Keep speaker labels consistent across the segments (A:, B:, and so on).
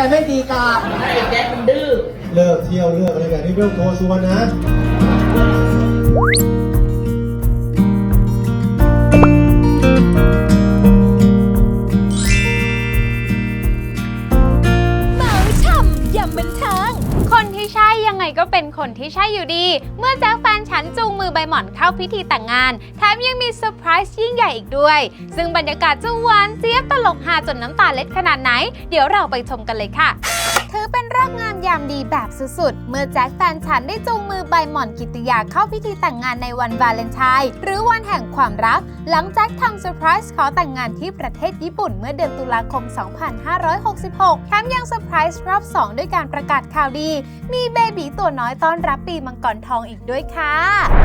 A: อะไรไม่ตีกา
B: ไอ้แจ็คมันดื้อ
A: เลิกเที่ยวเลิกอะไรแบบนี้ไม่ต้องโทรชวนนะ
C: อยู่ดี เมื่อแจ็คแฟนฉันจูงมือใบหม่อนเข้าพิธีแต่งงาน แถมยังมีเซอร์ไพรส์ยิ่งใหญ่อีกด้วย ซึ่งบรรยากาศจะหวานเจี๊ยบตลกฮาจนน้ำตาเล็ดขนาดไหน เดี๋ยวเราไปชมกันเลยค่ะ ถือเป็นเรื่องงามยามดีแบบสุดๆ เมื่อแจ็คแฟนฉันได้จูงมือใบหม่อนกิติยาเข้าพิธีแต่งงานในวันวาเลนไทน์หรือวันแห่งความรัก หลังแจ็คทำเซอร์ไพรส์ขอแต่งงานที่ประเทศญี่ปุ่นเมื่อเดือนตุลาคม 2566แถมยังเซอร์ไพรส์รอบ 2 ด้วยการประกาศข่าวดี มีเบบีตัวน้อยต้อนรับปีมังกรทองอีกด้วยค่ะ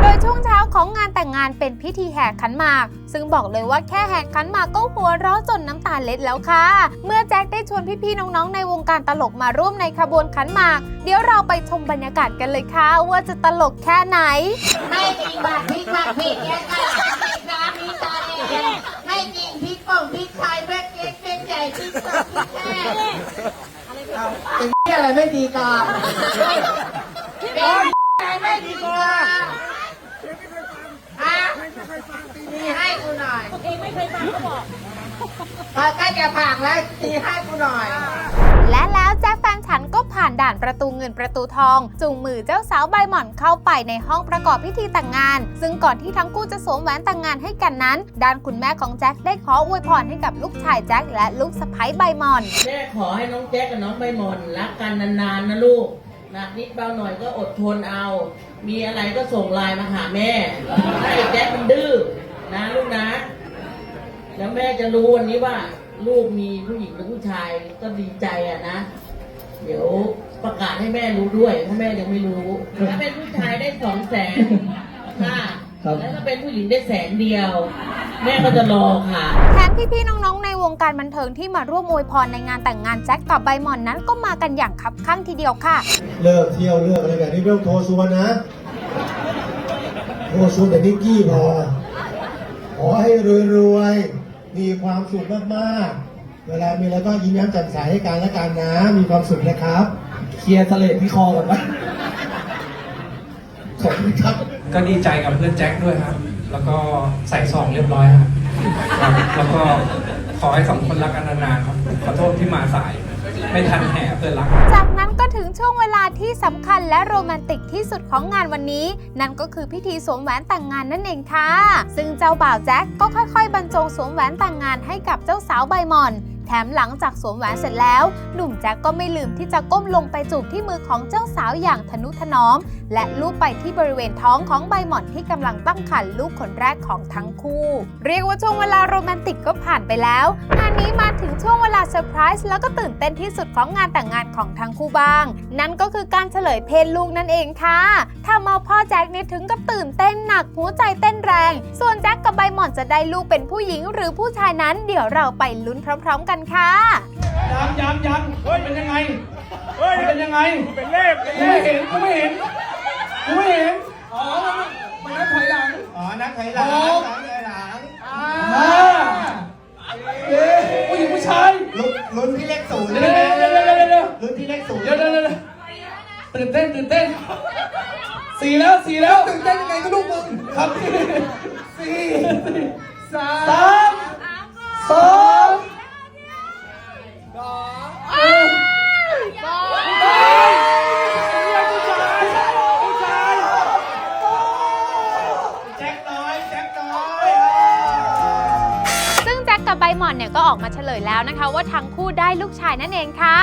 C: โดยช่วงเช้าของงานแต่งงานเป็นพิธีแห่ขันหมาก ซึ่งบอกเลยว่าแค่แห่ขันหมากก็หัวเราะจนน้ำตาเล็ดแล้วค่ะ เมื่อแจ็คได้ชวนพี่ๆน้องๆในวงการตลกมาร่วมในขบวนขันหมาก เดี๋ยวเราไปชมบรรยากาศกันเลยค่ะ ว่าจะตลกแค่ไหน
D: ไม่จริงบัตรพริกบัตรเผ็ดแยกกันพริกน้ำพริกตาแดงไม่จริงพริกป่องพริกไทยแบกเล็กเป็นใหญ่พริกสดพริกแห้ง
A: เป็นอะไรไม่ตีกา
D: เป็นใครไม่ดีกว่าฮะตีให้กูหน่อยเองไม่เคยฟังเขาบอก ใกล้จะผักแล้วตีให้กูหน่อย
C: และแล้วแจ็คแฟนฉันก็ผ่านด่านประตูเงินประตูทอง จูงมือเจ้าสาวใบหม่อนเข้าไปในห้องประกอบพิธีแต่งงาน ซึ่งก่อนที่ทั้งคู่จะสวมแหวนแต่งงานให้กันนั้น ด้านคุณแม่ของแจ็คได้ขออวยพรให้กับลูกชายแจ็คและลูกสะใภ้ใบหม่อน
B: แม่ขอให้น้องแจ็คกับน้องใบหมอนรักกันนานๆนะลูก หนักนิดเบาหน่อยก็อดทนเอา มีอะไรก็ส่งไลน์มาหาแม่ถ้าไอ้แจ็คมันดื้อนะลูกนะ แล้วแม่จะรู้วันนี้ว่า ลูกมีผู้หญิงหรือผู้ชายก็ดีใจอะนะ เดี๋ยวประกาศให้แม่รู้ด้วย ถ้าแม่ยังไม่รู้ ถ้าเป็นผู้ชายได้สองแสนค่ะแล้วถ้าเป็นผู้หญิงได้แสนเดียว แม่ก็จะรอค่ะ
C: แถมพี่ๆน้องๆในวงการบันเทิงที่มาร่วมอวยพรในงานแต่งงานแจ็คกับใบหม่อนนั้นก็มากันอย่างคับข้างทีเดียวค่ะ
A: เลิกเที่ยวเลิกอะไรแบบนี้ไม่ต้องโทรชวนนะโทรชวนแต่นิกกี้พอขอให้รวยๆ มีความสุขมากๆ เวลามีอะไรก็ยิ้มแย้มแจ่มใสให้กันและกันนะ มีความสุขนะครับ เคลียร์ทะเลที่คอก่อนนะขอบคุณครับ
E: ก็ดีใจกับเพื่อนแจ็คด้วยครับ แล้วก็ใส่ซองเรียบร้อยครับ แล้วก็ขอให้สองคนรักกันนานๆครับ ขอโทษที่มาสาย ไม่ทันแห่เพื่อนรัก
C: จากนั้น ช่วงเวลาที่สำคัญและโรแมนติกที่สุดของงานวันนี้ นั่นก็คือพิธีสวมแหวนแต่งงานนั่นเองค่ะ ซึ่งเจ้าบ่าวแจ็คก็ค่อยๆ บรรจงสวมแหวนแต่งงานให้กับเจ้าสาวใบหม่อน แถมหลังจากสวมแหวนเสร็จแล้ว หนุ่มแจ็คก็ไม่ลืมที่จะก้มลงไปจูบที่มือของเจ้าสาวอย่างทนุถนอม และลูบไปที่บริเวณท้องของใบหม่อนที่กำลังตั้งครรภ์ลูกคนแรกของทั้งคู่ เรียกว่าช่วงเวลาโรแมนติกก็ผ่านไปแล้วงานนี้มาถึงช่วงเวลาเซอร์ไพรส์แล้วก็ตื่นเต้นที่สุดของงานแต่งงานของทั้งคู่บ้าง นั่นก็คือการเฉลยเพศลูกนั่นเองค่ะทำเอาพ่อแจ็คเนี่ยถึงกับตื่นเต้นหนักหัวใจเต้นแรง ส่วนแจ็คกับใบหม่อนจะได้ลูกเป็นผู้หญิงหรือผู้ชายนั้น เดี๋ยวเราไปลุ้นพร้อมๆกันค่ะ
E: ยังยังยังเป็นยังไงมันเป็นยังไง เป็นเลขกูไม่เห็นกูไม่เห็นกูไม่เห็น อ๋อมันนับถอยหลัง
A: อ๋อ นักไถหลัง
E: โอ้
A: นักไถหลัง
E: ห้าเอ๊ะผู้หญิงผู้ชาย
A: ลุ้นลุ้นที่เลขศูนย์
E: เดี๋ยวเดี๋ยวเดี๋ยวเดี๋ยวเดี๋ยวเดี๋ยว
A: ลุ้นที่เลขศูนย์
E: เดี๋ยวเดี๋ยวเดี๋ยวตื่นเต้นตื่นเต้นสี่แล้วสี่แล้วตื่นเต้นยังไงก็ลูกมึงครั
C: บ ใบหม่อนเนี่ยก็ออกมาเฉลยแล้วนะคะ ว่าทั้งคู่ได้ลูกชายนั่นเองค่ะ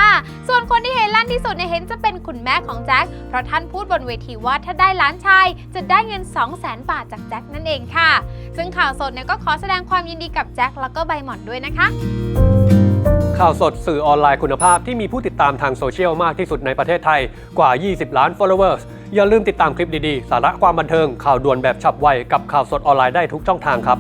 C: ส่วนคนที่เห็นลั่นที่สุดเนี่ยเห็นจะเป็นคุณแม่ของแจ็คเพราะท่านพูดบนเวทีว่าถ้าได้ล้านชายจะได้เงิน 2 0 0 0 0 0บาทจากแจ็คนั่นเองค่ะ ซึ่งข่าวสดเนี่ยก็ขอแสดงความยินดีกับแจ็คแล้วก็ใบหม่อนด้วยนะคะ
F: ข่าวสดสื่อออนไลน์คุณภาพที่มีผู้ติดตามทางโซเชียลมากที่สุดในประเทศไทยกว่า 20 ล้าน followers อย่าลืมติดตามคลิปดี ๆ สาระความบันเทิง ข่าวด่วนแบบฉับไว กับข่าวสดออนไลน์ได้ทุกช่องทางครับ